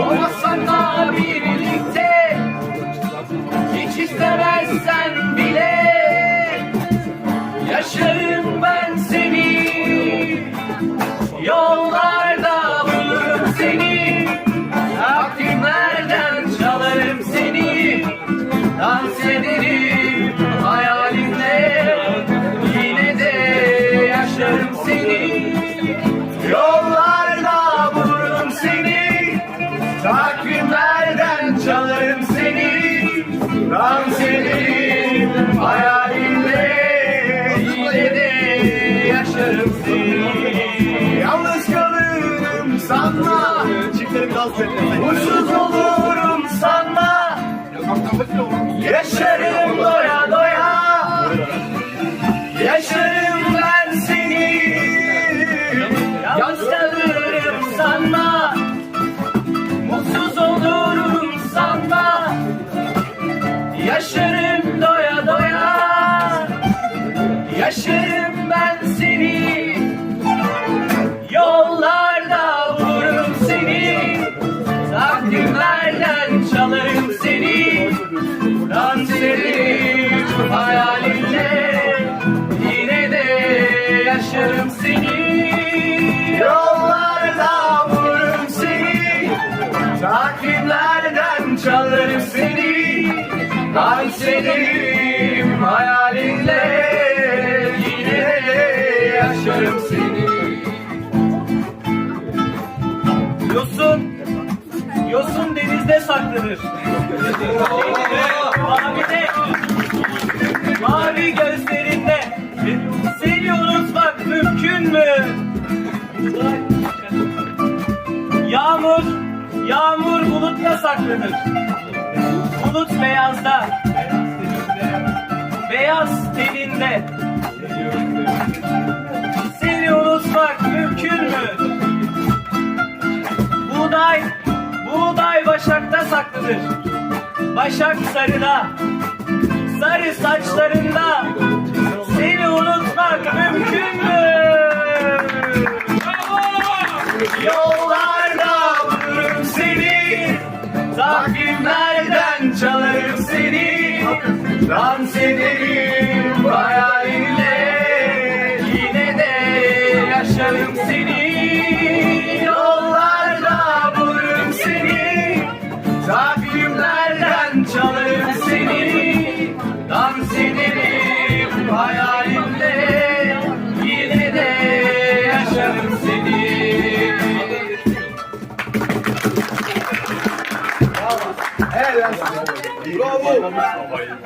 Olmasan da birlikte Hiç istemezsen bile Yaşarım ben seni. Yollarda bulurum seni Takvimlerden çalarım seni Dans ederim. Tam senin hayalinde yine de yaşarım seni. Yalnız kalırım sanma. Çiftlerin olurum sanma. Yaşarım doya doya. Yaşarım ben seni. Yalnız Yaşarım ben seni. Yollarda bulurum seni. Takvimlerden çalarım seni. Dans ederim hayalinle Yine de yaşarım seni. Yollarda bulurum seni. Takvimlerden çalarım seni. Dans ederim hayalinle Yosun, yosun denizde saklanır. Mavide, mavi gözlerinde seni unutmak mümkün mü? Yağmur, yağmur bulutta saklanır. Bulut beyazda, beyaz teninde. Saklıdır. Başak sarıda, sarı saçlarında. Seni unutmak mümkün mü? Yollarda bulurum seni, takvimlerden çalarım seni. Dans ederim hayalinle, yine de yaşarım seni. Takvimlerden çalarım seni. Dans ederim hayalinle, yine de yaşarım seni. Bravo.